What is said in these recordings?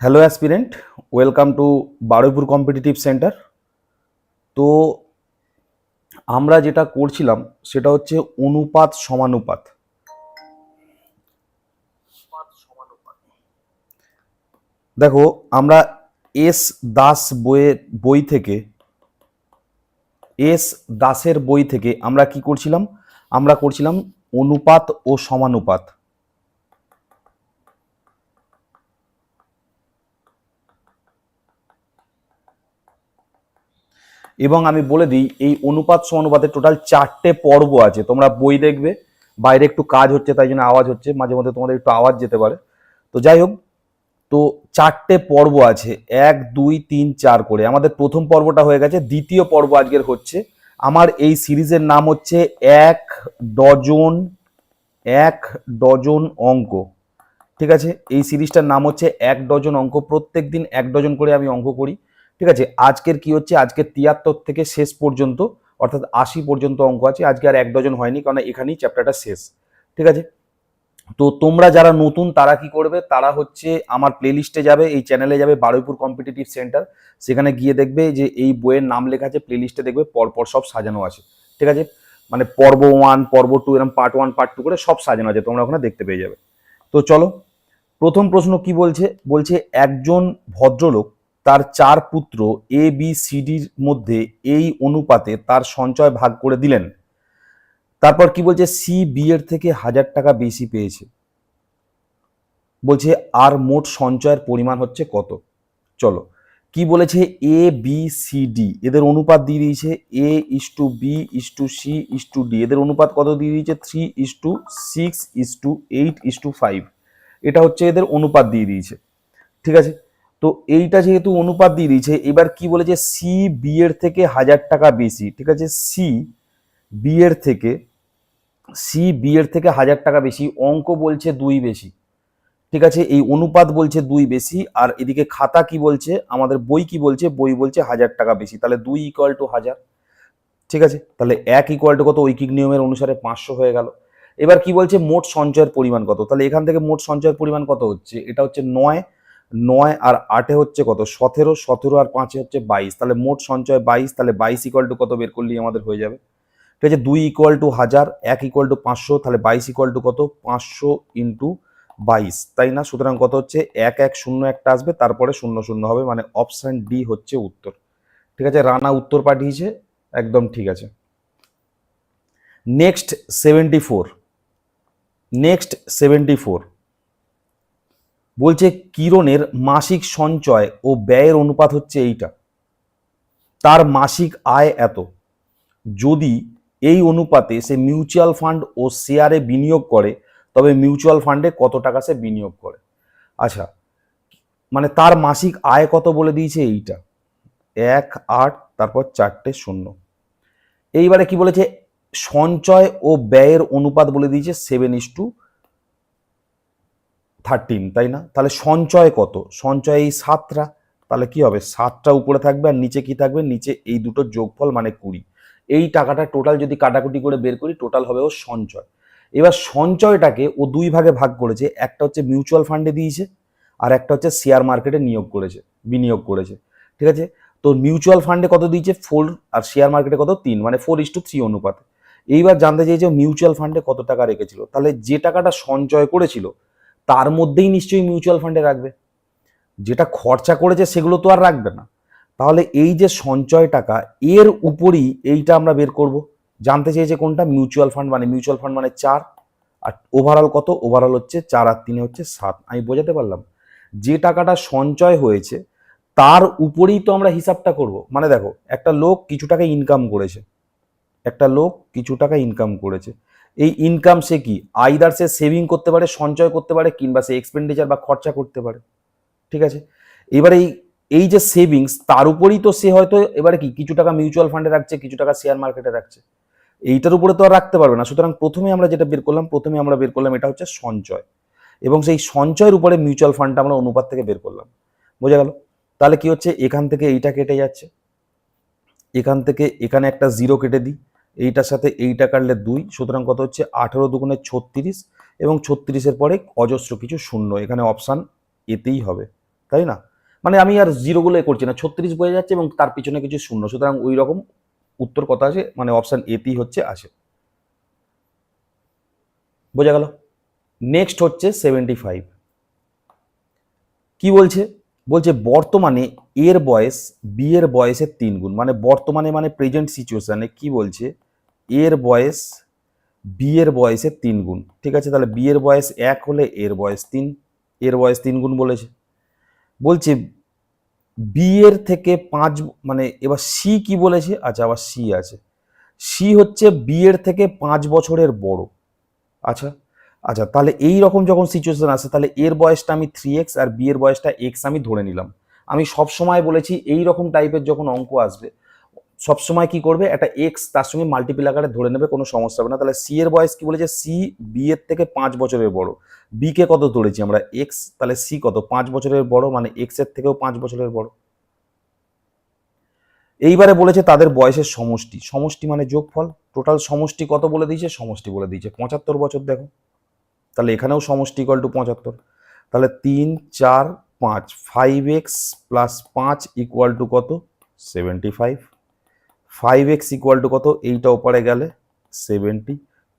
Hello aspirant welcome to Baruipur competitive centre তো আমরা যেটা করছিলাম, সেটা হচ্ছে অনুপাত সমানুপাত। দেখো, আমরা এস দাস বইয়ের বই থেকে, এস দাসের বই থেকে আমরা কি করছিলাম? আমরা করছিলাম অনুপাত ও সমানুপাত। এবং আমি বলে দিই, এই অনুপাত সমানুপাতের টোটাল চারটে পর্ব আছে। তোমরা বই দেখবে, বাইরে একটু কাজ হচ্ছে, তাই জন্য আওয়াজ হচ্ছে, মাঝে মধ্যে তোমাদের একটু আওয়াজ যেতে পারে। তো যাই হোক, তো চারটে পর্ব আছে, এক, দুই, তিন, চার করে। আমাদের প্রথম পর্বটা হয়ে গেছে, দ্বিতীয় পর্ব আজকের হচ্ছে। আমার এই সিরিজের নাম হচ্ছে এক ডজন এক ডজন অঙ্ক। ঠিক আছে? এই সিরিজটার নাম হচ্ছে এক ডজন অঙ্ক। প্রত্যেক দিন এক ডজন করে আমি অঙ্ক করি। ঠিক আছে? আজকের কি হচ্ছে? আজকে তিয়াত্তর থেকে শেষ পর্যন্ত, অর্থাৎ আশি পর্যন্ত অঙ্ক আছে। আজকে আর এক ডজন হয়নি, কারণ এখানেই চ্যাপ্টারটা শেষ। ঠিক আছে? তো তোমরা যারা নতুন, তারা কি করবে? তারা হচ্ছে আমার প্লেলিস্টে যাবে, এই চ্যানেলে যাবে, বারুইপুর কম্পিটিটিভ সেন্টার সেখানে গিয়ে দেখবে যে এই বইয়ের নাম লেখা আছে প্লেলিস্টে দেখবে, পরপর সব সাজানো আছে। ঠিক আছে? মানে পর্ব ওয়ান পর্ব টু এরকম পার্ট ওয়ান পার্ট টু করে সব সাজানো আছে, তোমরা ওখানে দেখতে পেয়ে যাবে। তো চলো, প্রথম প্রশ্ন কি বলছে? বলছে, একজন ভদ্রলোক তার চার পুত্র এ বি সি ডির মধ্যে এই অনুপাতে তার সঞ্চয় ভাগ করে দিলেন। তারপর কি বলছে? সি বি এর থেকে হাজার টাকা বেশি পেয়েছে। বলছে, আর মোট সঞ্চয়ের পরিমাণ হচ্ছে কত? চলো, কি বলেছে? এ বি সি ডি এদের অনুপাত দিয়ে দিয়েছে। A is to B is to C is to D এদের অনুপাত কত দিয়ে দিয়েছে? Three is to six is to eight is to five এটা হচ্ছে এদের অনুপাত দিয়ে দিয়েছে। ঠিক আছে? তো এইটা যেহেতু অনুপাত দিয়ে দিয়েছে, এবার কি বলেছে? সি বি এর থেকে হাজার টাকা বেশি, ঠিক আছে? সি বি এর থেকে সি বি এর থেকে হাজার টাকা বেশি, অঙ্ক বলছে দুই বেশি, ঠিক আছে? এই অনুপাত বলছে দুই বেশি, আর এদিকে খাতা কি বলছে? আমাদের বই কি বলছে? বই বলছে হাজার টাকা বেশি, তাহলে দুই ইকুয়াল টু হাজার, ঠিক আছে? তাহলে এক ইকুয়াল টু কত? ঐকিক নিয়মের অনুসারে পাঁচশো হয়ে গেল। এবার কি বলছে? মোট সঞ্চয়ের পরিমাণ কত? তাহলে এখান থেকে মোট সঞ্চয়ের পরিমাণ কত হচ্ছে? এটা হচ্ছে নয় নয় আর আটে হচ্ছে কত? সতেরো সতেরো আর পাঁচে হচ্ছে বাইশ। তাহলে মোট সঞ্চয় বাইশ, তাহলে বাইশ ইকুয়াল টু কত বের করলেই আমাদের হয়ে যাবে? ঠিক আছে, দুই ইকুয়াল টু হাজার, এক ইকুয়াল টু পাঁচশো, তাহলে বাইশ ইকুয়াল টু কত? পাঁচশো ইন্টু বাইশ। তাই না? সুতরাং কত হচ্ছে? এক এক, শূন্য একটা আসবে, তারপরে শূন্য শূন্য হবে মানে অপশান ডি হচ্ছে উত্তর। ঠিক আছে, রানা উত্তর পাঠিয়েছে, একদম ঠিক আছে। Next seventy four next seventy four বলছে কিরণের মাসিক সঞ্চয় ও ব্যয়ের অনুপাত হচ্ছে এইটা। তার মাসিক আয় এত। যদি এই অনুপাতে সে মিউচুয়াল ফান্ড ও শেয়ারে বিনিয়োগ করে, তবে মিউচুয়াল ফান্ডে কত টাকা সে বিনিয়োগ করে? আচ্ছা মানে তার মাসিক আয় কত বলে দিয়েছে এইটা? এক, আট, তারপর চারটে, শূন্য। এইবারে কি বলেছে? সঞ্চয় ও ব্যয়ের অনুপাত বলে দিয়েছে সেভেন ইস টু থার্টিন তাই না? তাহলে সঞ্চয় কত? সঞ্চয় এই সাতটা। তাহলে কি হবে? সাতটা উপরে থাকবে আর নিচে কি থাকবে? নিচে এই দুটো যোগফল মানে কুড়ি। এই টাকাটা টোটাল যদি কাটাকুটি করে বের করি টোটাল হবে ও সঞ্চয়। এবার সঞ্চয়টাকে ও দুই ভাগে ভাগ করেছে। একটা হচ্ছে মিউচুয়াল ফান্ডে দিয়েছে আর একটা হচ্ছে শেয়ার মার্কেটে নিয়োগ করেছে, বিনিয়োগ করেছে। ঠিক আছে? তো মিউচুয়াল ফান্ডে কত দিয়েছে? ফোর আর শেয়ার মার্কেটে কত? তিন মানে ফোর ইস টু থ্রি অনুপাতে। এইবার জানতে চাইছে মিউচুয়াল ফান্ডে কত টাকা রেখেছিল? তাহলে যে টাকাটা সঞ্চয় করেছিল তার মধ্যেই নিশ্চয়ই মিউচুয়াল ফান্ডে রাখবে। যেটা খরচা করেছে সেগুলো তো আর রাখবে না। তাহলে এই যে সঞ্চয় টাকা, এর উপরই এইটা আমরা বের করব। জানতে চেয়েছে কোনটা? মিউচুয়াল ফান্ড মানে মিউচুয়াল ফান্ড মানে চার। আর ওভারঅল কত? ওভারঅল হচ্ছে চার আর তিনে হচ্ছে সাত। আমি বোঝাতে পারলাম। যে টাকাটা সঞ্চয় হয়েছে, তার উপরেই তো আমরা হিসাবটা করব। মানে দেখো, একটা লোক কিছু টাকা ইনকাম করেছে। একটা লোক কিছু টাকা ইনকাম করেছে। এই ইনকাম সে কি? আইদার সে সেভিং করতে পারে, সঞ্চয় করতে পারে, কিংবা সে এক্সপেন্ডিচার বা খরচা করতে পারে। ঠিক আছে? এবারে এই এই যে সেভিংস তার উপরেই তো সে হয়তো এবারে কি? কিছু টাকা মিউচুয়াল ফান্ডে রাখছে, কিছু টাকা শেয়ার মার্কেটে রাখছে। এইটার উপরে তো আর রাখতে পারবে না। সুতরাং প্রথমে আমরা যেটা বের করলাম, প্রথমে আমরা বের করলাম এটা হচ্ছে সঞ্চয়। এবং সেই সঞ্চয়ের উপরে মিউচুয়াল ফান্ডটা আমরা অনুপাত থেকে বের করলাম। বোঝা গেল? তাহলে কি হচ্ছে? এখান থেকে এইটা কেটে যাচ্ছে। এখান থেকে এখানে একটা জিরো কেটে দিই। এইটার সাথে এইটা কাটলে দুই, সুতরাং কত হচ্ছে? আঠেরো দুগুণে ছত্রিশ এবং ছত্রিশের পরে অজস্র কিছু শূন্য। এখানে অপশান এতেই হবে, তাই না? মানে আমি আর জিরোগুলো করছি না, ছত্রিশ বোঝা যাচ্ছে এবং তার পিছনে কিছু শূন্য। সুতরাং ওই রকম উত্তর কথা আছে মানে অপশান এতেই হচ্ছে, আসে। বোঝা গেল? নেক্সট হচ্ছে সেভেন্টি ফাইভ কি বলছে? বলছে বর্তমানে এর বয়স বি এর বয়সের তিন গুণ মানে বর্তমানে মানে প্রেজেন্ট সিচুয়েশনে কি বলছে? এর বয়স বি এর বয়সের তিন গুণ। ঠিক আছে? তাহলে বি এর বয়স এক হলে এর বয়স তিন। এর বয়স তিন গুণ বলেছে। বলছে বি এর থেকে পাঁচ মানে এবার সি কি বলেছে? আচ্ছা আবার সি আছে। সি হচ্ছে বি এর থেকে পাঁচ বছরের বড়। আচ্ছা? আচ্ছা তাহলে এই রকম যখন সিচুয়েশন আসে, তাহলে এর বয়সটা আমি থ্রি এক্স আর বি এর বয়সটা এক্স আমি ধরে নিলাম। আমি সব সময় বলেছি, এই রকম টাইপের যখন অঙ্ক আসবে সব সময় কি করবে? একটা এক্স তার সঙ্গে মাল্টিপিল আকারে ধরে নেবে, কোনো সমস্যা হবে না। তাহলে সি এর বয়স কি বলেছে? সি বি এর থেকে পাঁচ বছরের বড়। বি কে কত ধরেছি আমরা? এক্স তাহলে সি কত? পাঁচ বছরের বড় মানে এক্সের থেকেও পাঁচ বছরের বড়। এইবারে বলেছে তাদের বয়সের সমষ্টি। সমষ্টি মানে যোগফল। টোটাল সমষ্টি কত বলে দিয়েছে? সমষ্টি বলে দিয়েছে। পঁচাত্তর বছর দেখো। তাহলে এখানেও সমষ্টি ইকুয়াল টু পঁচাত্তর। তাহলে তিন, চার, পাঁচ। ফাইভ এক্স প্লাস পাঁচ ইকুয়াল টু কত? Seventy five five x equal to কত? এইটা ওপারে গেলে সেভেন্টি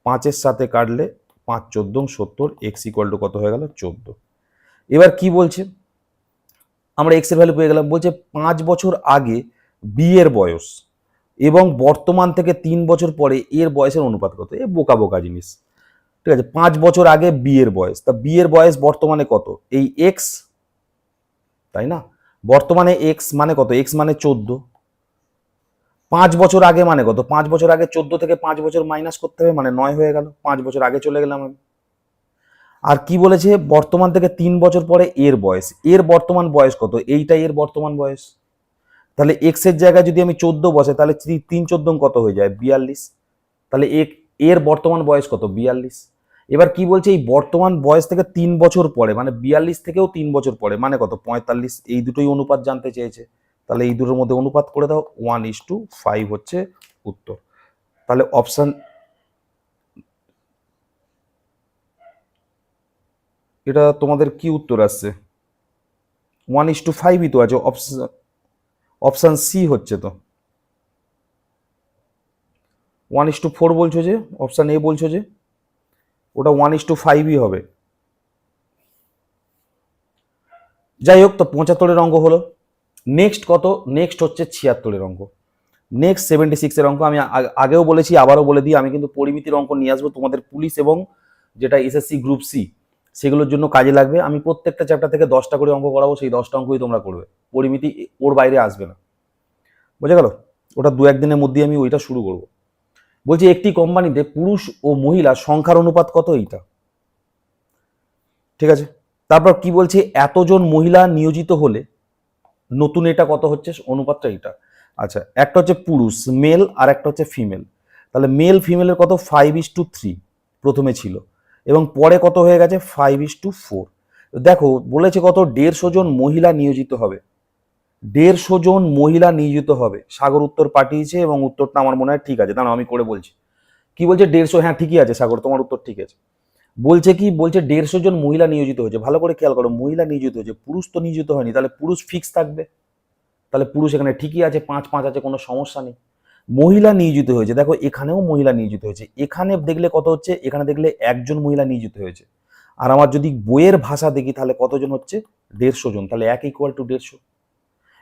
পাঁচের সাথে কাটলে পাঁচ চোদ্দ সত্তর। এক্স ইকুয়াল টু কত হয়ে গেল? চোদ্দ। এবার কি বলছে? আমরা এক্সের ভ্যালু পেয়ে গেলাম। বলছে পাঁচ বছর আগে বি এর বয়স এবং বর্তমান থেকে তিন বছর পরে এর বয়সের অনুপাত কত? এ বোকা বোকা জিনিস। ঠিক আছে, পাঁচ বছর আগে বি এর বয়স। তা বি এর বয়স বর্তমানে কত? এই এক্স তাই না? বর্তমানে এক্স মানে কত? এক্স মানে চোদ্দ। পাঁচ বছর আগে মানে কত? পাঁচ বছর আগে চোদ্দ থেকে পাঁচ বছর মাইনাস করতে হবে মানে নয় হয়ে গেল। পাঁচ বছর আগে চলে গেলাম আমি। আর কি বলেছে? বর্তমান থেকে তিন বছর পরে এর বয়স। এর বর্তমান বয়স কত? এইটাই এর বর্তমান বয়স। তাহলে এক্সের জায়গায় যদি আমি চোদ্দ বসে, তাহলে তিন চোদ্দ কত হয়ে যায়? বিয়াল্লিশ। তাহলে এক এর বর্তমান বয়স কত? বিয়াল্লিশ। এবার কি বলছে? এই বর্তমান বয়স থেকে তিন বছর পরে মানে বিয়াল্লিশ থেকেও তিন বছর পরে মানে কত? পঁয়তাল্লিশ। এই দুটোই অনুপাত জানতে চেয়েছে। তাহলে এই দুটোর মধ্যে অনুপাত করে দাও ওয়ান ইস টু ফাইভ হচ্ছে উত্তর। তাহলে অপশান এটা তোমাদের কি উত্তর আসছে? ওয়ান ইস টু ফাইভই তো আছে অপশান অপশান সি হচ্ছে তো। ওয়ান ইস টু ফোর বলছো যে অপশান এ বলছো যে, ওটা ওয়ান ইস টু ফাইভই হবে। যাই হোক, তো পঁচাত্তরের অঙ্ক হলো। নেক্সট কত? নেক্সট হচ্ছে ছিয়াত্তরের অঙ্ক। নেক্সট সেভেন্টি সিক্সের অঙ্ক আমি আগেও বলেছি, আবারও বলে দিই, আমি কিন্তু পরিমিতির অঙ্ক নিয়ে আসব তোমাদের পুলিশ এবং যেটা এসএসসি গ্রুপ সি সেগুলোর জন্য কাজে লাগবে। আমি প্রত্যেকটা চ্যাপ্টার থেকে দশটা করে অঙ্ক করাবো, সেই দশটা অঙ্কই তোমরা করবে। পরিমিতি ওর বাইরে আসবে না। বোঝা গেল? ওটা দু একদিনের মধ্যেই আমি ওইটা শুরু করব। বলছি, একটি কোম্পানিতে পুরুষ ও মহিলা সংখ্যার অনুপাত কত এইটা? ঠিক আছে? তারপর কি বলছে, এতজন মহিলা নিয়োজিত হলে নতুন এটা কত হচ্ছে? অনুপাতটা এটা আচ্ছা একটা হচ্ছে পুরুষ মেল আর একটা হচ্ছে ফিমেল তাহলে মেল ফিমেলের কত? ফাইভ ইস টু থ্রি প্রথমে ছিল। এবং পরে কত হয়ে গেছে? ফাইভ ইস টু ফোর দেখো, বলেছে কত? দেড়শো জন মহিলা নিয়োজিত হবে। দেড়শো জন মহিলা নিয়োজিত হবে। সাগর উত্তর পাঠিয়েছে এবং উত্তরটা আমার মনে হয় ঠিক আছে। দাঁড়াও, আমি করে বলছি। কি বলছে? দেড়শো হ্যাঁ ঠিকই আছে, সাগর, তোমার উত্তর ঠিক আছে। বলছে কি, বলছে দেড়শো জন মহিলা নিয়োজিত হয়েছে। ভালো করে খেয়াল করো, মহিলা নিয়োজিত হয়েছে, পুরুষ তো নিয়োজিত হয়নি, তাহলে পুরুষ ফিক্স থাকবে? তাহলে পুরুষ এখানে ঠিকই আছে, পাঁচ পাঁচ আছে, কোনো সমস্যা নেই। মহিলা নিয়োজিত হয়েছে, দেখো এখানেও মহিলা নিয়োজিত হয়েছে, এখানে দেখলে কত হচ্ছে, এখানে দেখলে একজন মহিলা নিয়োজিত হয়েছে। আর আমার যদি বইয়ের ভাষা দেখি, তাহলে কতজন হচ্ছে? দেড়শো জন, তাহলে এক ইকুয়াল টু দেড়শো।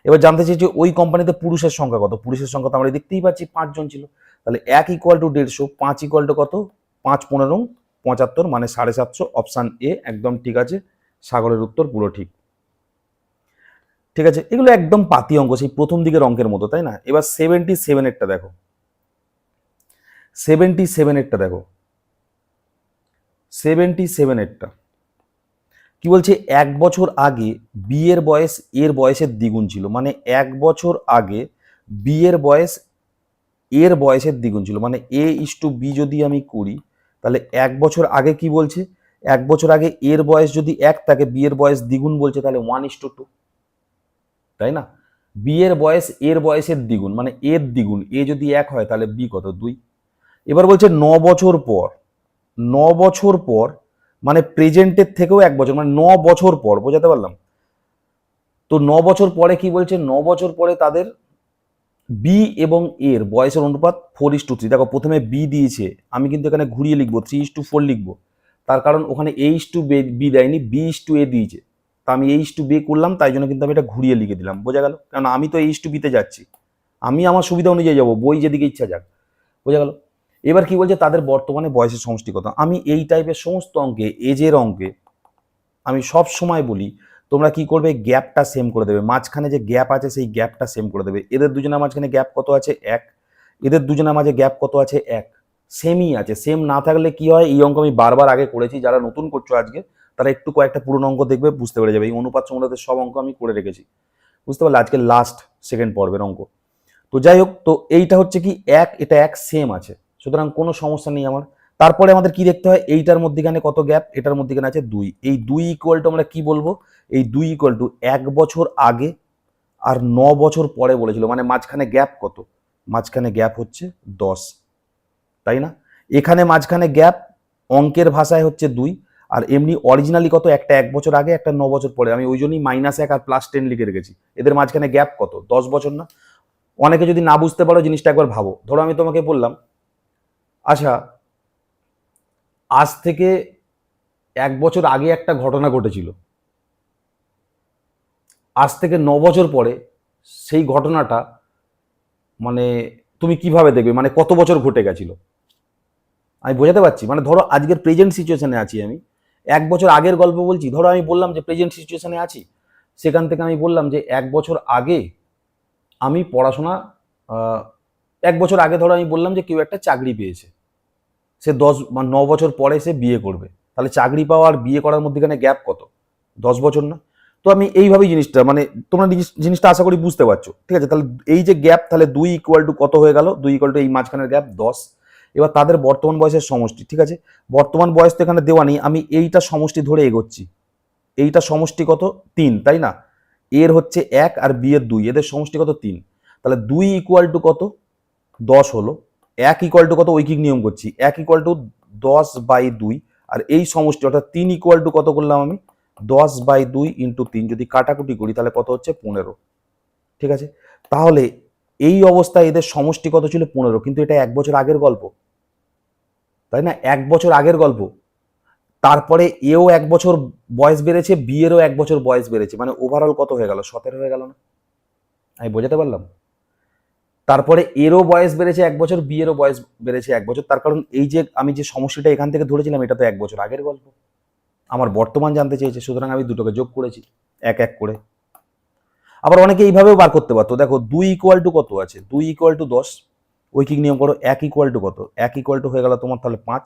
এবার জানতে চাইছি ওই কোম্পানিতে পুরুষের সংখ্যা কত? পুরুষের সংখ্যা তো আমরা দেখতেই পাচ্ছি, পাঁচজন ছিল। তাহলে এক ইকুয়াল টু দেড়শো, পাঁচ ইকুয়াল টু কত? পাঁচ, পনেরো পঁচাত্তর মানে সাড়ে সাতশো অপশান এ একদম ঠিক আছে। সাগরের উত্তর পুরো ঠিক। ঠিক আছে, এগুলো একদম পাতি অঙ্ক, সেই প্রথম দিকের অঙ্কের মতো, তাই না? এবার সেভেন্টি সেভেনেরটা দেখো। সেভেন্টি সেভেনেরটা দেখো। সেভেন্টি সেভেনেরটা কি বলছে? এক বছর আগে বিয়ের বয়স, এর বয়সের দ্বিগুণ ছিল। মানে এক বছর আগে বিয়ের বয়স, এর বয়সের দ্বিগুণ ছিল। মানে এ ইস টু বি যদি আমি করি তাহলে এক বছর আগে কি বলছে? এক বছর আগে এর বয়স যদি এক থাকে বিয়ের বয়স দ্বিগুণ বলছে, তাহলে ওয়ান ইস টু টু তাই না? বিয়ের বয়স এর বয়সের দ্বিগুণ মানে এর দ্বিগুণ, এ যদি এক হয়, তাহলে বি কত? দুই। এবার বলছে ন বছর পর, ন বছর পর মানে প্রেজেন্টের থেকেও এক বছর মানে ন বছর পর, বোঝাতে পারলাম? তো ন বছর পরে কি বলছে? ন বছর পরে তাদের বি এবং এর বয়সের অনুপাত ফোর ইস টু থ্রি দেখো, প্রথমে বি দিয়েছে, আমি কিন্তু এখানে ঘুরিয়ে লিখব থ্রি ইস টু ফোর লিখব। তার কারণ ওখানে এ ইস টু বি দেয়নি বি ইস টু এ দিয়েছে। তা আমি এইচ টু বে করলাম, তাই জন্য কিন্তু আমি এটা ঘুরিয়ে লিখে দিলাম। বোঝা গেল? কারণ আমি তো এইচ টু বিতে যাচ্ছি। আমি আমার সুবিধা অনুযায়ী যাব, বই যেদিকে ইচ্ছা যাক। বোঝা গেল? এবার কি বলছে? তাদের বর্তমানে বয়সের সমষ্টি কত আমি এই টাইপের সমস্ত অঙ্কে এজের অঙ্কে, আমি সব সময় বলি তোমরা কি করবে? গ্যাপটা সেম করে দেবে। মাঝখানে যে গ্যাপ আছে, সেই গ্যাপটা সেম করে দেবে। এদের দুজনের মাঝখানে গ্যাপ কত আছে? এক। এদের দুজনের মাঝে গ্যাপ কত আছে? এক। সেমই আছে। সেম না থাকলে কি হয়? এই অঙ্ক আমি বারবার আগে করেছি। যারা নতুন করছ আজকে, তারা একটু কয়েকটা পুরনো অঙ্ক দেখবে, বুঝতে পেরে যাবে। এই অনুপাত সম্বন্ধে সব অঙ্ক আমি করে রেখেছি। বুঝতে পারলে আজকে লাস্ট সেকেন্ড পর্বের অঙ্ক। তো যাই হোক, তো এইটা হচ্ছে কি? এক, এটা এক সেম আছে। সুতরাং কোনো সমস্যা নেই আমার। তারপরে আমাদের কি দেখতে হয়? এইটার মধ্যেখানে কত গ্যাপ এটার মধ্যেখানে আছে দুই। এই দুই ইকুয়াল টু আমরা কি বলব? এই দুই ইকুয়াল টু এক বছর আগে আর ন বছর পরে বলেছিল। মানে মাঝখানে গ্যাপ কত? মাঝখানে গ্যাপ হচ্ছে দশ। তাই না? এখানে মাঝখানে গ্যাপ অঙ্কের ভাষায় হচ্ছে দুই, আর এমনি অরিজিনালি কত? একটা এক বছর আগে, একটা ন বছর পরে। আমি ওই জন্যই মাইনাস এক আর প্লাস টেন লিখে রেখেছি। এদের মাঝখানে গ্যাপ কত? দশ বছর না? অনেকে যদি না বুঝতে পারো জিনিসটা একবার ভাবো। ধরো আমি তোমাকে বললাম আচ্ছা আজ থেকে এক বছর আগে একটা ঘটনা ঘটেছিল। আজ থেকে ন বছর পরে সেই ঘটনাটা মানে তুমি কীভাবে দেখবে? মানে কত বছর ঘটে গেছিল? আমি বোঝাতে পারছি? মানে ধরো আজকের প্রেজেন্ট সিচুয়েশনে আছি আমি। এক বছর আগের গল্প বলছি। ধরো আমি বললাম যে প্রেজেন্ট সিচুয়েশনে আছি। সেখান থেকে আমি বললাম যে এক বছর আগে আমি পড়াশোনা এক বছর আগে ধরো আমি বললাম যে কেউ একটা চাকরি পেয়েছে। সে দশ বা ন বছর পরে সে বিয়ে করবে। তাহলে চাকরি পাওয়া আর বিয়ে করার মধ্যেখানে গ্যাপ কত? দশ বছর না? তো আমি এইভাবেই জিনিসটা মানে তোমরা জিনিসটা আশা করি বুঝতে পারছ। ঠিক আছে, তাহলে এই যে গ্যাপ তাহলে দুই ইকুয়াল টু কত হয়ে গেল? দুই ইকুয়াল টু এই মাঝখানের গ্যাপ দশ। এবার তাদের বর্তমান বয়সের সমষ্টি, ঠিক আছে? বর্তমান বয়স তো এখানে দেওয়া নেই, আমি এইটা সমষ্টি ধরে এগোচ্ছি। এইটা সমষ্টি কত? তিন, তাই না? এর হচ্ছে এক আর বি এর দুই, এদের সমষ্টি কত? তিন। তাহলে দুই ইকুয়াল টু কত? দশ হলো। এক ইকুয়াল টু কত? ঐকিক নিয়ম করছি। এক ইকুয়াল টু দশ বাই দুই, আর এই সমষ্টি, অর্থাৎ তিন ইকুয়াল টু কত করলাম আমি? দশ বাই দুই ইন্টু তিন যদি কাটাকুটি করি, তাহলে কত হচ্ছে? পনেরো। ঠিক আছে? তাহলে এই অবস্থায় এদের সমষ্টি কত ছিল? পনেরো। কিন্তু এটা এক বছর আগের গল্প। তাই না? এক বছর আগের গল্প। তারপরে এও এক বছর বয়স বেড়েছে, বিয়েরও এক বছর বয়স বেড়েছে। মানে ওভারঅল কত হয়ে গেল? সতেরো হয়ে গেল না? আমি বোঝাতে পারলাম? তারপরে এরও বয়স বেড়েছে এক বছর, বিয়েরও বয়স বেড়েছে এক বছর। তার কারণ এই যে আমি যে সমস্যাটা এখান থেকে ধরেছিলাম, এটা তো এক বছর আগের গল্প। আমার বর্তমান জানতে চেয়েছে, সুতরাং আমি দুটোকে যোগ করেছি, এক এক করে। আবার অনেকে এইভাবেও বার করতে পারতো। দেখো, দুই ইকুয়াল টু কত আছে? দুই ইকুয়াল টু দশ, ঐকিক নিয়ম করো, এক ইকুয়াল টু কত? এক ইকুয়াল টু হয়ে গেল তোমার তাহলে পাঁচ।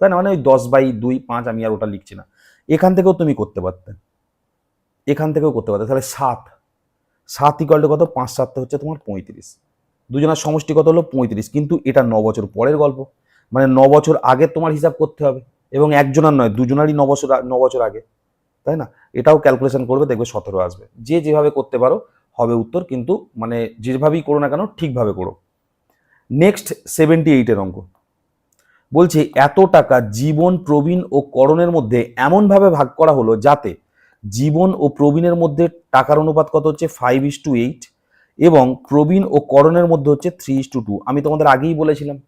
তাই না? মানে ওই দশ বাই দুই, পাঁচ, আমি আর ওটা লিখছি না। এখান থেকেও তুমি করতে পারতে। এখান থেকেও করতে পারতে। তাহলে সাত। সাত ইকুয়াল টু কত? পাঁচ সাতটা হচ্ছে তোমার পঁয়ত্রিশ। দুজনের সমষ্টি কত হলো? পঁয়ত্রিশ। কিন্তু এটা ন বছর পরের গল্প। মানে ন বছর আগে তোমার হিসাব করতে হবে। এবং একজনের নয়, দুজনারই নবছর বছর আ- ন বছর আগে, তাই না? এটাও ক্যালকুলেশন করবে, দেখবে সতেরো আসবে। যে যেভাবে করতে পারো, হবে উত্তর, কিন্তু মানে যেভাবেই করো না কেন, ঠিকভাবে করো। নেক্সট সেভেন্টি এইটের অঙ্ক। বলছে, এত টাকা জীবন, প্রবীণ ও করণের মধ্যে এমনভাবে ভাগ করা হলো যাতে জীবন ও প্রবীণের মধ্যে টাকার অনুপাত কত হচ্ছে? ফাইভ ইস টু এইট এবং প্রবীণ ও করণের মধ্যে হচ্ছে থ্রি ইস টু টু আমি তোমাদের আগেই বলেছিলাম।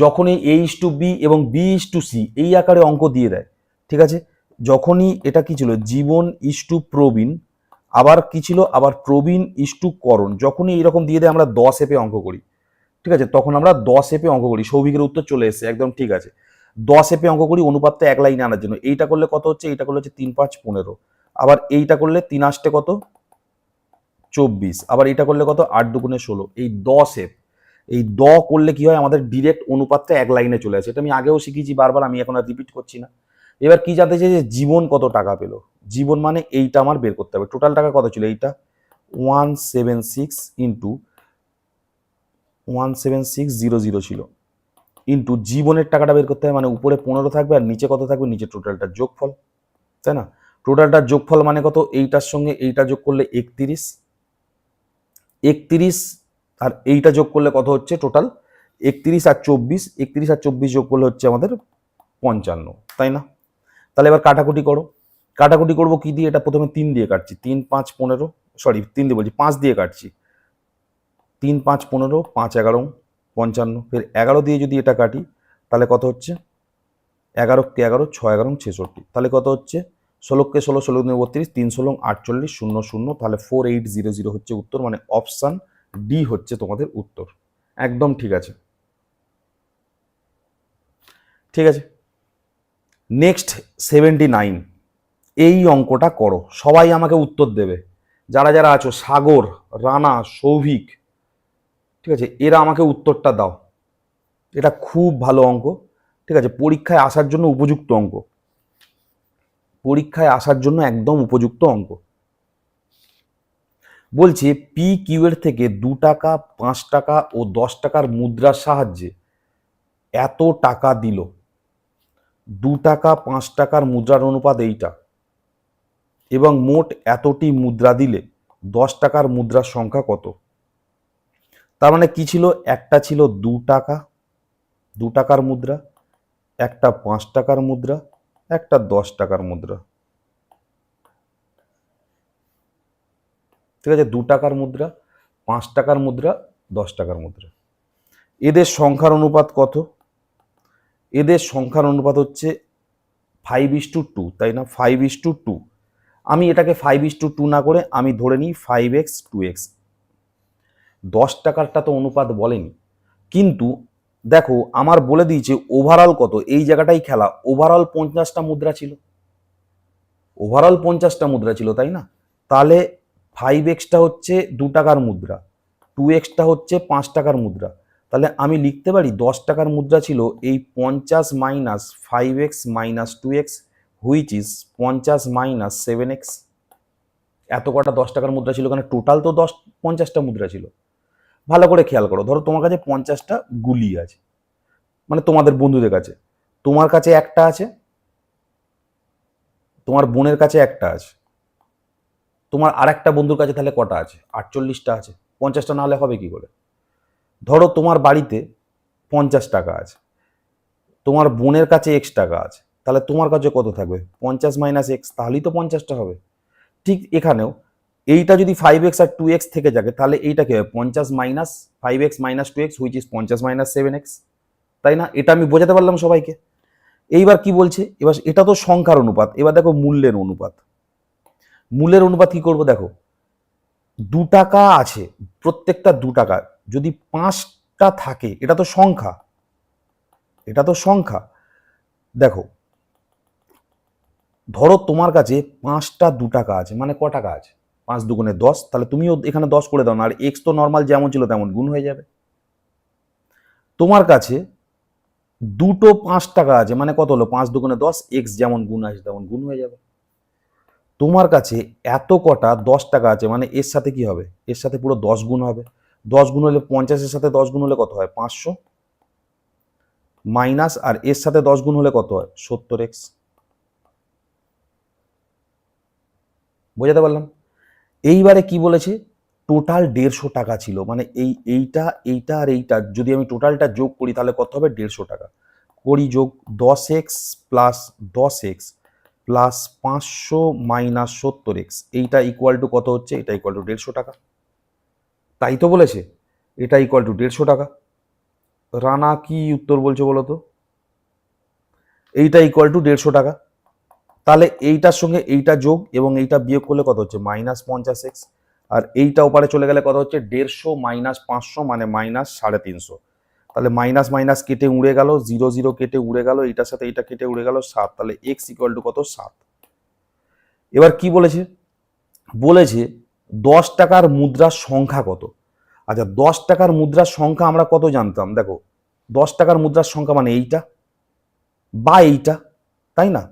যখনই এ ইস টু বি এবং বি ইস টু সি এই আকারে অঙ্ক দিয়ে দেয়, ঠিক আছে? যখনই এটা কি ছিল? জীবন ইস টু প্রবীণ, আবার কি ছিল? আবার প্রবীণ ইস টু করণ। যখনই এরকম দিয়ে দেয়, আমরা দশ এপে অঙ্ক করি, ঠিক আছে? তখন আমরা দশ এপে অঙ্ক করি। সৌভিকের উত্তর চলে এসেছে, একদম ঠিক আছে। দশ এপে অঙ্ক করি, অনুপাতটা এক লাইনে আনার জন্য। এইটা করলে কত হচ্ছে? এইটা করলে হচ্ছে তিন, পাঁচ, পনেরো। আবার এইটা করলে তিন আষ্টে কত? চব্বিশ। আবার এইটা করলে কত? আট দুগুণে ষোলো। এই দশ এপ এই দ করলে কি হয়? আমাদের ডিরেক্ট অনুপাতটা এক লাইনে চলে আসে। এটা আমি আগেও শিখেছি, বারবার আমি এখন আর রিপিট করছি না। এবার কি জানতে চাই যে জীবন কত টাকা পেল? জীবন মানে এইটা আমার বের করতে হবে। টোটাল টাকা কত ছিল এইটা? One seven six into one seven six zero zero ছিল। ইন্টু জীবনের টাকাটা বের করতে হবে মানে উপরে পনেরো থাকবে আর নিচে কত থাকবে? নিচে টোটালটার যোগফল। তাই না? টোটালটার যোগফল মানে কত? এইটার সঙ্গে এইটা যোগ করলে একত্রিশ। একত্রিশ আর এইটা যোগ করলে কত হচ্ছে টোটাল একত্রিশ আর চব্বিশ, একত্রিশ আর চব্বিশ যোগ করলে হচ্ছে আমাদের পঞ্চান্ন, তাই না? তাহলে এবার কাটাকুটি করো। কাটাকুটি করব কি দিয়ে? এটা প্রথমে তিন দিয়ে কাটছি। তিন, পাঁচ, পনেরো সরি তিন দিয়ে বলছি, পাঁচ দিয়ে কাটছি। তিন, পাঁচ, পনেরো, পাঁচ, এগারো, পঞ্চান্ন, ফের এগারো দিয়ে যদি এটা কাটি, তাহলে কত হচ্ছে? এগারোকে এগারো, ছয়, এগারো, ছেষট্টি, তাহলে কত হচ্ছে? ষোলোকে ষোলো ষোলো বত্রিশ, তিন, ষোলো, আটচল্লিশ, শূন্য শূন্য, তাহলে ফোর এইট জিরো জিরো হচ্ছে উত্তর মানে অপশান ডি হচ্ছে তোমাদের উত্তর। একদম ঠিক আছে। ঠিক আছে? নেক্সট সেভেন্টি নাইন এই অঙ্কটা করো। সবাই আমাকে উত্তর দেবে। যারা যারা আছো, সাগর, রানা, সৌভিক, ঠিক আছে? এরা আমাকে উত্তরটা দাও। এটা খুব ভালো অঙ্ক। ঠিক আছে? পরীক্ষায় আসার জন্য উপযুক্ত অঙ্ক। পরীক্ষায় আসার জন্য একদম উপযুক্ত অঙ্ক। বলছে পি কিউ এর থেকে দু টাকা, পাঁচ টাকা ও দশ টাকার মুদ্রার সাহায্যে এত টাকা দিল। দু টাকা, পাঁচ টাকার মুদ্রার অনুপাত এইটা। এবং মোট এতটি মুদ্রা দিলে দশ টাকার মুদ্রার সংখ্যা কত? তার মানে কি ছিল? একটা ছিল দু টাকা, দু টাকার মুদ্রা, একটা পাঁচ টাকার মুদ্রা, একটা দশ টাকার মুদ্রা। ঠিক আছে, দু টাকার মুদ্রা, পাঁচ টাকার মুদ্রা, দশ টাকার মুদ্রা। এদের সংখ্যার অনুপাত কত? এদের সংখ্যার অনুপাত হচ্ছে ফাইভ ইস টু টু তাই না? ফাইভ ইস টু টু আমি এটাকে ফাইভ ইস টু টু না করে আমি ধরে নিই ফাইভ এক্স টু এক্স দশ টাকারটা তো অনুপাত বলেনি। কিন্তু দেখো, আমার বলে দিয়েছে ওভারঅল কত? এই জায়গাটাই খেলা। ওভারঅল পঞ্চাশটা মুদ্রা ছিল। ওভারঅল পঞ্চাশটা মুদ্রা ছিল, তাই না? তাহলে ফাইভ এক্সটা হচ্ছে দু টাকার মুদ্রা টু এক্সটা হচ্ছে পাঁচ টাকার মুদ্রা। তাহলে আমি লিখতে পারি দশ টাকার মুদ্রা ছিল এই পঞ্চাশ minus five x minus two x which is পঞ্চাশ মাইনাস সেভেন এক্স এত কটা দশ টাকার মুদ্রা ছিল কারণ টোটাল তো দশ পঞ্চাশটা মুদ্রা ছিল। ভালো করে খেয়াল করো, ধরো তোমার কাছে পঞ্চাশটা গুলি আছে মানে তোমাদের বন্ধুদের কাছে। তোমার কাছে একটা আছে, তোমার বোনের কাছে একটা আছে। তোমার আরেকটা বন্ধুর কাছে তাহলে কটা আছে? আটচল্লিশটা আছে। পঞ্চাশটা না হলে হবে কি করে? ধরো তোমার বাড়িতে পঞ্চাশ টাকা আছে। তোমার বোনের কাছে এক্স টাকা আছে। তাহলে তোমার কাছে কত থাকবে? পঞ্চাশ মাইনাস এক্স তাহলেই তো পঞ্চাশটা হবে। ঠিক এখানেও এইটা যদি ফাইভ এক্স আর টু এক্স থেকে যাবে, তাহলে এইটা কী হবে? পঞ্চাশ minus five x minus two x which is পঞ্চাশ মাইনাস সেভেন এক্স তাই না? এটা আমি বোঝাতে পারলাম সবাইকে। এইবার কি বলছে? এবার এটা তো সংখ্যার অনুপাত। এবার দেখো মূল্যের অনুপাত। মূল্যের অনুপাত কি করব দেখো? দু টাকা আছে, প্রত্যেকটা দু টাকা। যদি পাঁচটা থাকে, এটা তো সংখ্যা। এটা তো সংখ্যা। দেখো, ধরো তোমার কাছে পাঁচটা দু টাকা আছে মানে ক টাকা আছে? পাঁচ দুগুণে দশ, তাহলে তুমিও এখানে দশ করে দাও না আর এক্স তো নর্মাল যেমন ছিল তেমন গুণ হয়ে যাবে। তোমার কাছে দুটো পাঁচ টাকা আছে মানে কত হলো? পাঁচ দুগুণে দশ এক্স যেমন গুণ আছে, তেমন গুণ হয়ে যাবে। তোমার কাছে এত কটা দশ টাকা আছে মানে এর সাথে কি হবে? এর সাথে পুরো দশ গুণ হবে। দশ গুণ হলে পঞ্চাশের সাথে দশ গুণ হলে কত হয়? পাঁচশো। মাইনাস আর এর সাথে দশ গুণ হলে কত হয়? সত্তর এক্স। বোঝাতে পারলাম? এইবারে কি বলেছে? টোটাল দেড়শো টাকা ছিল। মানে এই, এইটা এইটা আর এইটা, যদি আমি টোটালটা যোগ করি তাহলে কত হবে? দেড়শো টাকা। করি যোগ দশ এক্স প্লাস দশ এক্স। প্লাস পাঁচশো মাইনাস সত্তর এক্স এইটা ইকুয়াল টু কত হচ্ছে? এটা ইকুয়াল টু দেড়শো টাকা। তাই তো বলেছে, এটা ইকুয়াল টু দেড়শো টাকা। রানা কি উত্তর বলছো বলো তো? এইটা ইকুয়াল টু দেড়শো টাকা। তাহলে এইটার সঙ্গে এইটা যোগ এবং এইটা বিয়োগ করলে কত হচ্ছে? মাইনাস পঞ্চাশ এক্স আর এইটা ওপারে চলে গেলে কত হচ্ছে? দেড়শো মাইনাস পাঁচশো মানে মাইনাস সাড়ে তিনশো। তাহলে মাইনাস মাইনাস কেটে উড়ে গেল জিরো জিরো কেটে উড়ে গেল এটার সাথে এটা কেটে উড়ে গেল, সাত। তাহলে এক্স ইকুয়াল টু কত? সাত। এবার কি বলেছে? বলেছে দশ টাকার মুদ্রার সংখ্যা কত? আচ্ছা দশ টাকার মুদ্রার সংখ্যা আমরা কত জানতাম? দেখো, দশ টাকার মুদ্রার সংখ্যা মানে এইটা বা এইটা, তাই না?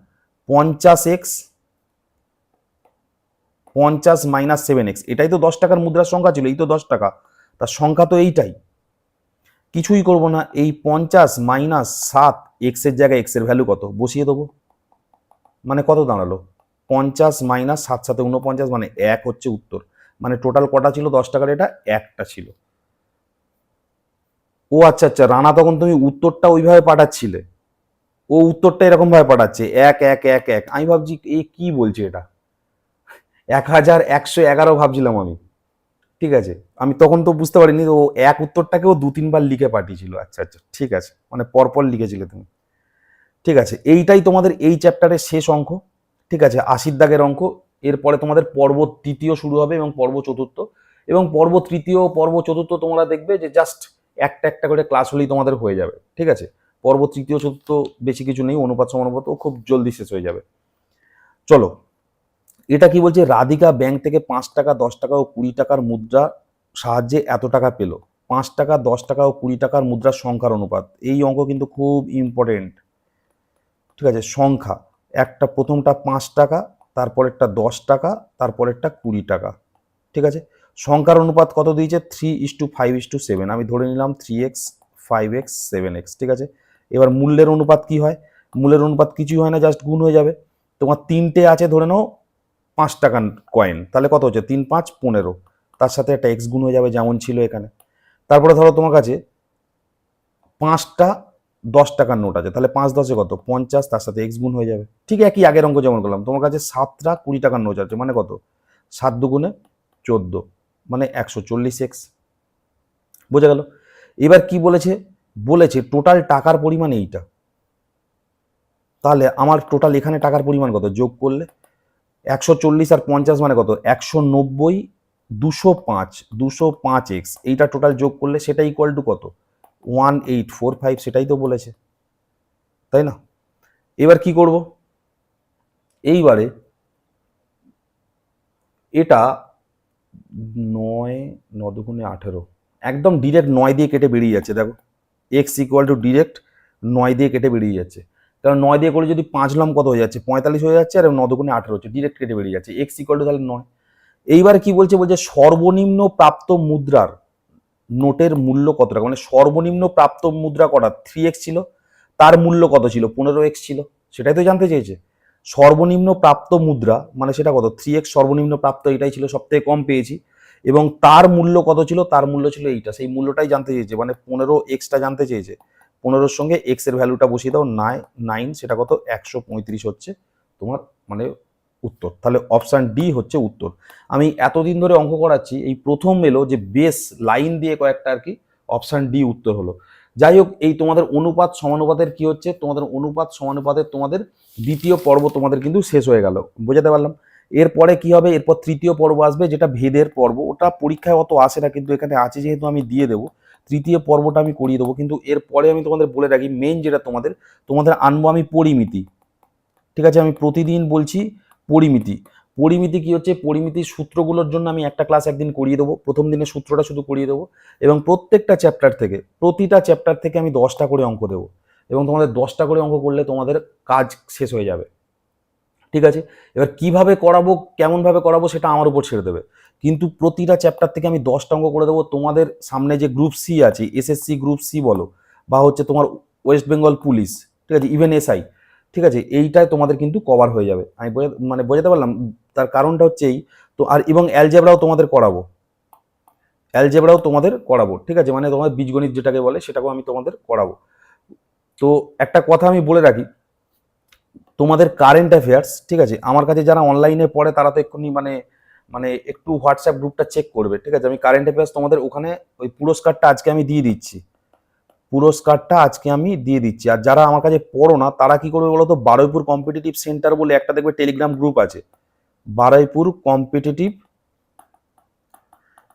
পঞ্চাশ এক্স পঞ্চাশ মাইনাস সেভেন এক্স এটাই তো দশ টাকার মুদ্রার সংখ্যা ছিল, এই তো দশ টাকা। তার সংখ্যা তো এইটাই। কিছুই করব না। এই পঞ্চাশ মাইনাস সাত এক্সের জায়গায় এক্সের ভ্যালু কত? বসিয়ে দেবো। মানে কত দাঁড়াল? পঞ্চাশ মাইনাস সাত সাথে উনপঞ্চাশ মানে এক হচ্ছে উত্তর। মানে টোটাল কটা ছিল? দশ টাকার এটা একটা ছিল। ও আচ্ছা আচ্ছা রানা, তখন তুমি উত্তরটা ওইভাবে পাঠাচ্ছিলে। ও উত্তরটা এরকমভাবে পাঠাচ্ছে। এক এক এক এক। আমি ভাবছি, এ কি বলছে এটা? এক হাজার একশো এগারো ভাবছিলাম আমি। ঠিক আছে? আমি তখন তো বুঝতে পারিনি ও এক উত্তরটাকেও দু তিনবার লিখে পাঠিয়েছিল। আচ্ছা আচ্ছা ঠিক আছে। মানে পরপর লিখেছিলে তুমি। ঠিক আছে, এইটাই তোমাদের এই চ্যাপ্টারের শেষ অঙ্ক। ঠিক আছে, আশির দাগের অঙ্ক। এরপরে তোমাদের পর্ব তৃতীয় শুরু হবে এবং পর্ব চতুর্থ। এবং পর্ব তৃতীয় পর্ব চতুর্থ তোমরা দেখবে যে জাস্ট একটা একটা করে ক্লাস হলেই তোমাদের হয়ে যাবে। ঠিক আছে? পর্ব তৃতীয়, চতুর্থ বেশি কিছু নেই, অনুপাত সমানুপাত ও খুব জলদি শেষ হয়ে যাবে। চলো এটা কি বলছে? রাধিকা ব্যাংক থেকে পাঁচ টাকা, দশ টাকা ও কুড়ি টাকার মুদ্রা সাহায্যে এত টাকা পেল। পাঁচ টাকা, দশ টাকা ও কুড়ি টাকার মুদ্রার সংখ্যার অনুপাত। এই অঙ্ক কিন্তু খুব ইম্পর্টেন্ট ঠিক আছে, সংখ্যা। একটা প্রথমটা পাঁচ টাকা, তারপরেরটা দশ টাকা, তারপরেরটা কুড়ি টাকা। ঠিক আছে? সংখ্যার অনুপাত কত দিয়েছে? Three is to five is to seven আমি ধরে নিলাম three x five x seven x ঠিক আছে? এবার মূল্যের অনুপাত কি হয়? মূল্যের অনুপাত কিছুই হয় না জাস্ট গুণ হয়ে যাবে। তোমার তিনটে আছে, ধরে নাও পাঁচ টাকার কয়েন তাহলে কত হচ্ছে? তিন, পাঁচ, পনেরো। তার সাথে একটা এক্স গুণ হয়ে যাবে, যেমন ছিল এখানে। তারপরে ধরো তোমার কাছে পাঁচটা, দশ টাকার নোট আছে, তাহলে পাঁচ, দশে কত? পঞ্চাশ, তার সাথে এক্স গুণ হয়ে যাবে। ঠিক একই আগের অঙ্ক যেমন করলাম, তোমার কাছে সাতটা কুড়ি টাকার নোট আছে মানে কত? সাত দুগুণে চোদ্দ মানে একশো চল্লিশ এক্স বোঝা গেল? এবার কি বলেছে? বলেছে টোটাল টাকার পরিমাণ এইটা। তাহলে আমার টোটাল এখানে টাকার পরিমাণ কত? যোগ করলে একশো চল্লিশ আর পঞ্চাশ মানে কত? একশো নব্বই, দুশো পাঁচ দুশো পাঁচ এক্স এইটা টোটাল যোগ করলে সেটা ইকুয়াল টু কত? ওয়ান এইট ফোর ফাইভ সেটাই তো বলেছে। তাই না? এবার কি করব? এইবারে এটা নয় ন দুগুণে আঠেরো। একদম ডিরেক্ট নয় দিয়ে কেটে বেরিয়ে যাচ্ছে, দেখো। এক্স ইকুয়াল টু ডিরেক্ট নয় দিয়ে কেটে বেরিয়ে যাচ্ছে। কারণ নয় দিয়ে করে যদি পাঁচ লম কত হয়ে যাচ্ছে? পঁয়তাল্লিশ হয়ে যাচ্ছে আর ন দুগুণে আঠেরো হচ্ছে ডিরেক্ট কেটে বেরিয়ে যাচ্ছে। এক্স ইকুয়াল টু তাহলে নয়। এইবার কি বলছে? বলছে সর্বনিম্ন প্রাপ্ত মুদ্রার নোটের মূল্য কত টাকা মানে সর্বনিম্ন প্রাপ্ত মুদ্রা কটা? থ্রি এক্স ছিল। তার মূল্য কত ছিল? পনেরো এক্স ছিল। সেটাই তো জানতে চেয়েছে। সর্বনিম্ন প্রাপ্ত মুদ্রা মানে সেটা কত? থ্রি এক্স সর্বনিম্ন প্রাপ্ত, এটাই ছিল সব থেকে কম পেয়েছি। এবং তার মূল্য কত ছিল? তার মূল্য ছিল এইটা। সেই মূল্যটাই জানতে চেয়েছে। মানে পনেরো এক্সটা জানতে চেয়েছে। পনেরোর সঙ্গে এক্সের ভ্যালুটা বসিয়ে দাও নাই নাইন সেটা কত? একশো পঁয়ত্রিশ হচ্ছে তোমার মানে উত্তর। তাহলে অপশান ডি হচ্ছে উত্তর। আমি এতদিন ধরে অঙ্ক করাচ্ছি, এই প্রথম এলো যে বেস লাইন দিয়ে কয়েকটা আর কি অপশান ডি উত্তর হলো। যাই হোক, এই তোমাদের অনুপাত সমানুপাতের কি হচ্ছে? তোমাদের অনুপাত সমানুপাতের তোমাদের দ্বিতীয় পর্ব তোমাদের কিন্তু শেষ হয়ে গেল। বোঝাতে পারলাম? এরপরে কি হবে? এরপর তৃতীয় পর্ব আসবে, যেটা ভেদের পর্ব। ওটা পরীক্ষায় অত আসে না, কিন্তু এখানে আছে যেহেতু আমি দিয়ে দেবো। তৃতীয় পর্বটা আমি করিয়ে দেবো, কিন্তু এরপরে আমি তোমাদের বলে রাখি মেন যেটা তোমাদের তোমাদের আনব আমি পরিমিতি। ঠিক আছে, আমি প্রতিদিন বলছি পরিমিতি। পরিমিতি কি হচ্ছে? পরিমিতির সূত্রগুলোর জন্য আমি একটা ক্লাস একদিন করিয়ে দেবো, প্রথম দিনের সূত্রটা শুধু করিয়ে দেবো, এবং প্রত্যেকটা চ্যাপ্টার থেকে, প্রতিটা চ্যাপ্টার থেকে আমি দশটা করে অঙ্ক দেবো, এবং তোমাদের দশটা করে অঙ্ক করলে তোমাদের কাজ শেষ হয়ে যাবে। ঠিক আছে? এবার কীভাবে করাবো, কেমনভাবে করাবো সেটা আমার উপর ছেড়ে দেবে। কিন্তু প্রতিটা চ্যাপ্টার থেকে আমি দশটা অঙ্ক করে দেবো। তোমাদের সামনে যে গ্রুপ সি আছে এসএসসি গ্রুপ সি বলো, বা হচ্ছে তোমার ওয়েস্ট বেঙ্গল পুলিশ ঠিক আছে ইভেন এসআই ঠিক আছে, এইটাই তোমাদের কিন্তু কভার হয়ে যাবে। আমি মানে বোঝাতে পারলাম, তার কারণটা হচ্ছে এই, তো আর এবং অ্যালজেব্রাও তোমাদের করাবো। অ্যালজেব্রাও তোমাদের করাবো, ঠিক আছে মানে তোমাদের বীজগণিত যেটাকে বলে, সেটাকেও আমি তোমাদের করাবো। তো একটা কথা আমি বলে রাখি, তোমাদের কারেন্ট অ্যাফেয়ার্স ঠিক আছে, আমার কাছে যারা অনলাইনে পড়ে, তারা তো এক্ষুনি মানে মানে একটু হোয়াটসঅ্যাপ গ্রুপটা চেক করবে, ঠিক আছে? আমি কারেন্ট অ্যাফেয়ার্স তোমাদের ওখানে ওই পুরস্কারটা আজকে আমি দিয়ে দিচ্ছি। পুরস্কারটা আজকে আমি দিয়ে দিচ্ছি। আর যারা আমার কাছে পড়ো না, তারা কি করবে বলো তো বারুইপুর কম্পিটিটিভ সেন্টার বলে একটা দেখবে টেলিগ্রাম গ্রুপ আছে। বারুইপুর কম্পিটিটিভ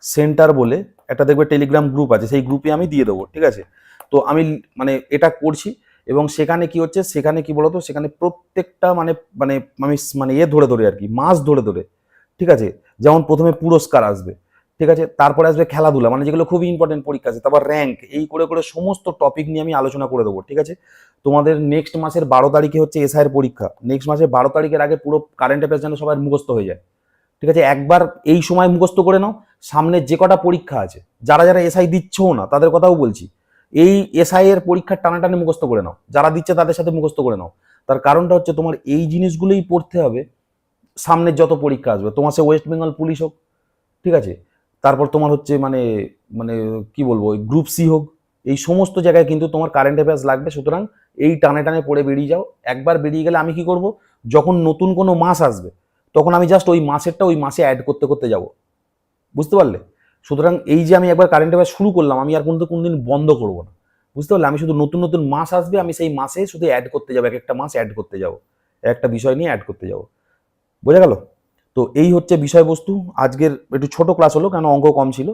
সেন্টার বলে একটা দেখবে টেলিগ্রাম গ্রুপ আছে। সেই গ্রুপে আমি দিয়ে দেবো, ঠিক আছে? তো আমি মানে এটা করছি এবং সেখানে কি হচ্ছে? সেখানে কি বলতো? সেখানে প্রত্যেকটা মানে মানে আমি মানে এ ধরে ধরে আর কি, মাস ধরে ধরে, ঠিক আছে? যেমন প্রথমে পুরস্কার আসবে, ঠিক আছে? তারপরে আসবে খেলাধুলা মানে যেগুলো খুবই ইম্পর্টেন্ট পরীক্ষা আছে। তারপর র্যাঙ্ক এই করে করে সমস্ত টপিক নিয়ে আমি আলোচনা করে দেবো, ঠিক আছে? তোমাদের নেক্সট মাসের বারো তারিখে হচ্ছে এসআইয়ের পরীক্ষা। নেক্সট মাসের বারো তারিখের আগে পুরো কারেন্ট অ্যাফেয়ার্স যেন সবার মুখস্থ হয়ে যায়, ঠিক আছে? একবার এই সময় মুখস্থ করে নাও, সামনে যে কটা পরীক্ষা আছে, যারা যারা এসআই দিচ্ছেও না, তাদের কথাও বলছি, এই এসআই এর পরীক্ষার টানাটানি মুখস্থ করে নাও, যারা দিচ্ছে তাদের সাথে মুখস্থ করে নাও। তার কারণটা হচ্ছে তোমার এই জিনিসগুলোই পড়তে হবে সামনের যত পরীক্ষা আসবে, তোমার সে ওয়েস্ট বেঙ্গল পুলিশ হোক, ঠিক আছে? তারপর তোমার হচ্ছে মানে মানে কি বলব গ্রুপ সি হোক, এই সমস্ত জায়গায় কিন্তু তোমার কারেন্ট অ্যাফেয়ার্স লাগবে। সুতরাং এই টানে টানে পড়ে বেরিয়ে যাও। একবার বেরিয়ে গেলে আমি কি করব? যখন নতুন কোনো মাস আসবে, তখন আমি জাস্ট ওই মাসেরটা ওই মাসে অ্যাড করতে করতে যাব। বুঝতে পারলে? সুতরাং এই যে আমি একবার কারেন্ট অ্যাফেয়ার শুরু করলাম, আমি আর কিন্তু কোনোদিন বন্ধ করব না। বুঝতে পারলে? আমি শুধু নতুন নতুন মাস আসবে, আমি সেই মাসে শুধু অ্যাড করতে যাব, এক একটা মাস অ্যাড করতে যাব। একটা বিষয় নিয়ে অ্যাড করতে যাব। বোঝা গেল? তো এই হচ্ছে বিষয়বস্তু। আজকের একটু ছোট ক্লাস হলো, কেন অঙ্ক কম ছিল?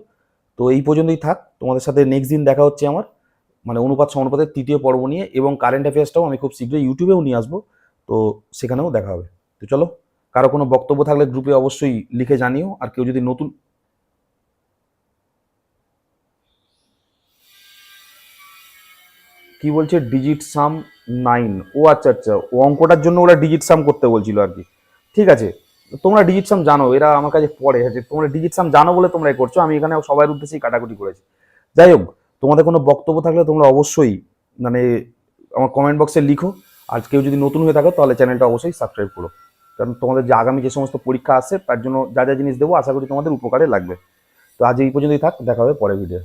তো এই পর্যন্তই থাক। তোমাদের সাথে নেক্সট দিন দেখা হচ্ছে আমার। মানে অনুপাত সমানুপাতের তৃতীয় পর্ব নিয়ে এবং কারেন্ট অ্যাফেয়ার্সটাও আমি খুব শীঘ্রই ইউটিউবেও নিয়ে আসব। তো সেখানেও দেখা হবে। তো চলো, কারও কোনো বক্তব্য থাকলে গ্রুপে অবশ্যই লিখে জানিও। আর কেউ যদি নতুন কি বলছে? ডিজিট সাম নাইন ও আচ্ছা আচ্ছা। ও অঙ্কটার জন্য ওরা ডিজিট সাম করতে বলছিল আর কি। ঠিক আছে, তোমরা ডিজিট সাম জানো, এরা আমার কাছে পড়ে আছে তোমরা ডিজিট সাম জানো বলে তোমরা করছ, আমি এখানে সবাই উদ্দেশ্যেই কাটাকুটি করেছি। যাই হোক, তোমাদের কোনো বক্তব্য থাকলে তোমরা অবশ্যই মানে আমার কমেন্ট বক্সে লিখো, আর কেউ যদি নতুন হয়ে থাকো, তাহলে চ্যানেলটা অবশ্যই সাবস্ক্রাইব করো। কারণ তোমাদের যে আগামী যে সমস্ত পরীক্ষা আসছে, তার জন্য যা যা জিনিস দেবো, আশা করি তোমাদের উপকারে লাগবে। তো আজ এই পর্যন্তই থাক, দেখা হবে পরের ভিডিও